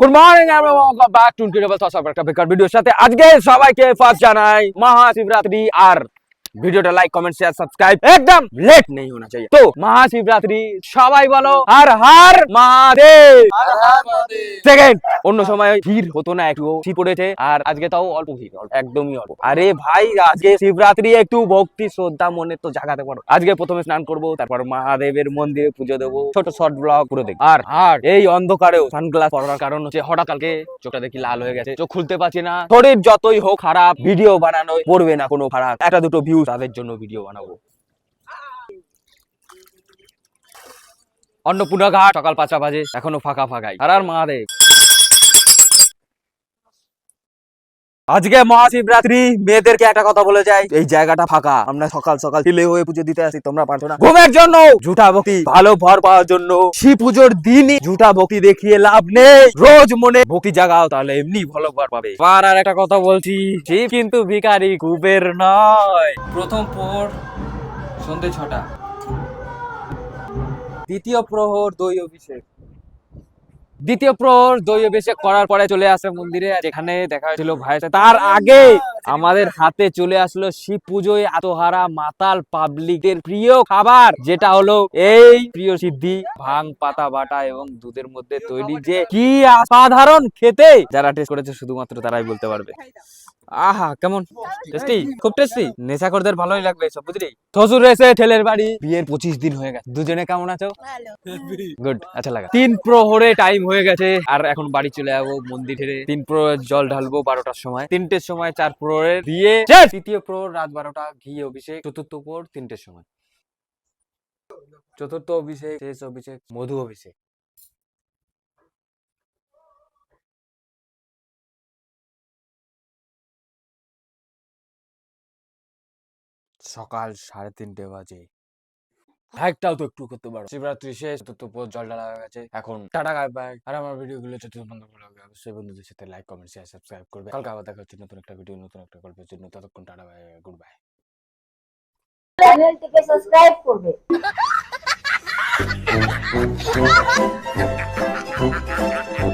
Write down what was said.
good morning everyone welcome back to incredible thoughts of একটা বেকার ভিডিওর সাথে আজকে সবাইকে ফার্স্ট জানাই মহাশিবরাত্রি আর ভিডিওটা লাইক কমেন্ট শেয়ার সাবস্ক্রাইব একদম লেট नहीं होना चाहिए তো মহাশিবরাত্রি সবাই বলো হর হর মহাদেব সেকেন্ড অন্য সময় ভিড় হতো না, একটু পড়েছে। আর আজকে তাও অল্প ভিড় একদমই অল্প। আরে ভাই, আজকে শিবরাত্রি, একটু ভক্তি, শ্রদ্ধা মনে তো জাগাতে পারো। আজকে প্রথমে স্নান করব, তারপর মহাদেবের মন্দিরে পুজো দেবো। ছোট শর্ট ব্লগ দেখব। আর আর এই অন্ধকারেও সানগ্লাস কারণ হচ্ছে হঠাৎ কালকে চোখটা দেখি লাল হয়ে গেছে। চোখ খুলতে পারছি না। শরীর যতই হোক খারাপ ভিডিও বানানো পড়বে না কোনো খারাপ। একটা দুটো ভিউ তাদের জন্য ভিডিও বানাবো। অন্নপূর্ণা ঘাট, সকাল পাঁচটা বাজে, এখনও ফাঁকা ফাঁকাই। আর আর মহাদেব। আজকে মহাশিবরাত্রি, মেয়েদেরকে একটা কথা বলে যাই। এই জায়গাটা ফাঁকা। আমরা সকাল সকাল ঢিলে হয়ে পুজো দিতে আসি, তোমরা পারছ না। ঘুমের জন্য ঝুঠা ভক্তি ভালো ভর পাওয়ার জন্য। শিব পুজোর দিনই ঝুঠা ভক্তি দেখিয়ে লাভ নেই। রোজ মনে ভক্তি জাগাও, তাহলে এমনি ভালো ভর পাবে। আর আর একটা কথা বলছি, শিব কিন্তু ভিখারি কুবের নয়। প্রথম প্রহর সন্ধে ছটা। দ্বিতীয় প্রহর দই অভিষেক। দ্বিতীয় প্রহর দই অভিষেক করার পরে চলে আসে মন্দিরে যেখানে দেখা হয়েছিল ভাইয়ের সাথে। তার আগে আমাদের হাতে চলে আসলো শিব পুজোয় আতহারা মাতাল পাবলিকের প্রিয় খাবার যেটা হলো এই প্রিয় সিদ্ধি ভাং পাতা বাটা এবং দুধের মধ্যে তৈরি যে কি অসাধারণ খেতে যারা টেস্ট করেছে শুধুমাত্র তারাই বলতে পারবে। আহা কেমন? টেস্টি খুব টেস্টি নেশাখোরদের ভালোই লাগবে সব বুঝলি? শ্বশুর এসে ছেলের বাড়ি। বিয়ের পঁচিশ দিন হয়ে গেছে। দুজনে কেমন আছো? গুড আচ্ছা লাগা। তিন প্রহরে টাইম হয়ে গেছে। আর এখন বাড়ি চলে যাব মন্দিরে। তিন প্রহর জল ঢালবো বারোটার সময়। তিনটের সময় চার প্রহরে দিয়ে তৃতীয় প্রহর রাত বারোটা ঘি অভিষেক। চতুর্থ প্রহর তিনটের সময়। চতুর্থ অভিষেক শেষ অভিষেক মধু অভিষেক। সকাল সাড়ে তিনটে বাজে। একটাও তো একটু করতে পারো। শিবরাত্রি শেষ প্রহর জল ঢালা হয়ে গেছে। এখন টাটা গায়ে বাই আর আমার ভিডিওগুলো যদি বন্ধ করে রাখবে অবশ্যই বন্ধুদের সাথে লাইক কমেন্ট শেয়ার সাবস্ক্রাইব করবে। কালকে আবার দেখা হচ্ছে নতুন একটা ভিডিও নতুন একটা গল্পের জন্য। ততক্ষণ টাটা বাই গুড বাই চ্যানেলটিকে সাবস্ক্রাইব করবে।